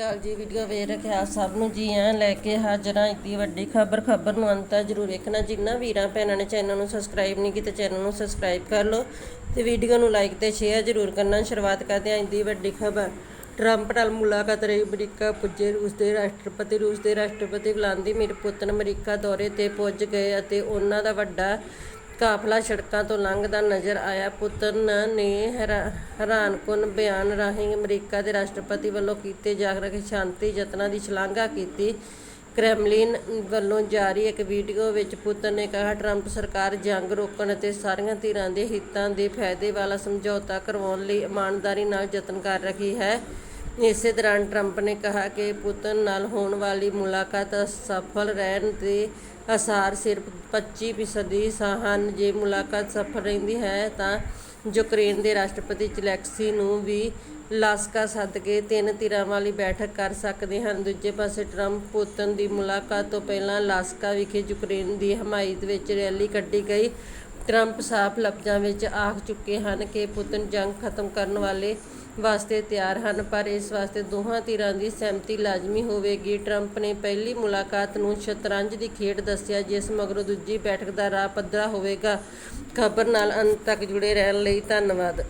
ਕਾਲ ਜੀ ਵੀਡੀਓ ਵੇਖ ਰੱਖਿਆ ਸਭ ਨੂੰ ਜੀ ਆਂ ਲੈ ਕੇ ਹਾਜ਼ਰਾਂ ਇੱਡੀ ਵੱਡੀ ਖਬਰ ਖਬਰ ਨੂੰ ਅੰਤ ਜ਼ਰੂਰ ਵੇਖਣਾ। ਜਿੰਨਾ ਵੀਰਾਂ ਭੈਣਾਂ ਨੇ ਚੈਨਲ ਨੂੰ ਸਬਸਕ੍ਰਾਈਬ ਨਹੀਂ ਕੀਤਾ, ਚੈਨਲ ਨੂੰ ਸਬਸਕ੍ਰਾਈਬ ਕਰ ਲਓ ਤੇ ਵੀਡੀਓ ਨੂੰ ਲਾਈਕ ਤੇ ਸ਼ੇਅਰ ਜ਼ਰੂਰ ਕਰਨਾ। ਸ਼ੁਰੂਆਤ ਕਰਦੇ ਹਾਂ ਇੱਡੀ ਵੱਡੀ ਖਬਰ। ਟਰੰਪ ਨਾਲ ਮੁਲਾਕਾਤ ਰਹੀ ਅਮਰੀਕਾ ਪੁੱਜੇ ਰੂਸ ਦੇ ਰਾਸ਼ਟਰਪਤੀ। ਰੂਸ ਦੇ ਰਾਸ਼ਟਰਪਤੀ ਵਲਾਦੀਮੀਰ ਪੁਤਨ ਅਮਰੀਕਾ ਦੌਰੇ ਤੇ ਪੁੱਜ ਗਏ ਅਤੇ ਉਹਨਾਂ ਦਾ ਵੱਡਾ ਕਾਫਲਾ ਸੜਕਾਂ ਤੋਂ ਲੰਘਦਾ ਨਜ਼ਰ ਆਇਆ। ਪੁਤਨ ਨੇ ਹੈਰਾ- ਹੈਰਾਨਕੁਨ ਬਿਆਨ ਰਾਹੀਂ ਅਮਰੀਕਾ ਦੇ ਰਾਸ਼ਟਰਪਤੀ ਵੱਲੋਂ ਕੀਤੇ ਜਾ ਰਹੇ ਸ਼ਾਂਤੀ ਯਤਨਾਂ ਦੀ ਸ਼ਲਾਘਾ ਕੀਤੀ। ਕ੍ਰੈਮਲਿਨ ਵੱਲੋਂ ਜਾਰੀ ਇੱਕ ਵੀਡੀਓ ਵਿੱਚ ਪੁਤਨ ਨੇ ਕਿਹਾ, ਟਰੰਪ ਸਰਕਾਰ ਜੰਗ ਰੋਕਣ ਅਤੇ ਸਾਰੀਆਂ ਧਿਰਾਂ ਦੇ ਹਿੱਤਾਂ ਦੇ ਫਾਇਦੇ ਵਾਲਾ ਸਮਝੌਤਾ ਕਰਵਾਉਣ ਲਈ ਇਮਾਨਦਾਰੀ ਨਾਲ ਯਤਨ ਕਰ ਰਹੀ ਹੈ। ਇਸੇ ਦੌਰਾਨ ਟਰੰਪ ਨੇ ਕਿਹਾ ਕਿ ਪੁਤਨ ਨਾਲ ਹੋਣ ਵਾਲੀ ਮੁਲਾਕਾਤ ਸਫਲ ਰਹਿਣ ਦੇ ਆਸਾਰ ਸਿਰਫ 25% ਹਨ। ਜੇ ਮੁਲਾਕਾਤ ਸਫਲ ਰਹਿੰਦੀ ਹੈ ਤਾਂ ਯੂਕਰੇਨ ਦੇ ਰਾਸ਼ਟਰਪਤੀ ਜ਼ੈਲੈਂਸਕੀ ਨੂੰ ਵੀ ਲਾਸਕਾ ਸੱਦ ਕੇ ਤਿੰਨ ਧਿਰਾਂ ਵਾਲੀ ਬੈਠਕ ਕਰ ਸਕਦੇ ਹਨ। ਦੂਜੇ ਪਾਸੇ ਟਰੰਪ ਪੁਤਨ ਦੀ ਮੁਲਾਕਾਤ ਤੋਂ ਪਹਿਲਾਂ ਲਾਸਕਾ ਵਿਖੇ ਯੂਕਰੇਨ ਦੀ ਹਮਾਇਤ ਵਿੱਚ ਰੈਲੀ ਕੱਢੀ ਗਈ। ਟਰੰਪ ਸਾਫ਼ ਲਫ਼ਜ਼ਾਂ ਵਿੱਚ ਆਖ ਚੁੱਕੇ ਹਨ ਕਿ ਪੁਤਨ ਜੰਗ ਖਤਮ ਕਰਨ ਵਾਲੇ ਵਾਸਤੇ ਤਿਆਰ ਹਨ, ਪਰ ਇਸ ਵਾਸਤੇ ਦੋਹਾਂ ਧਿਰਾਂ ਦੀ ਸਹਿਮਤੀ ਲਾਜ਼ਮੀ ਹੋਵੇਗੀ। ਟਰੰਪ ਨੇ ਪਹਿਲੀ ਮੁਲਾਕਾਤ ਨੂੰ ਸ਼ਤਰੰਜ ਦੀ ਖੇਡ ਦੱਸਿਆ, ਜਿਸ ਮਗਰੋਂ ਦੂਜੀ ਬੈਠਕ ਦਾ ਰਾਹ ਪੱਧਰਾ ਹੋਵੇਗਾ। ਖਬਰ ਨਾਲ ਅੰਤ ਤੱਕ ਜੁੜੇ ਰਹਿਣ ਲਈ ਧੰਨਵਾਦ।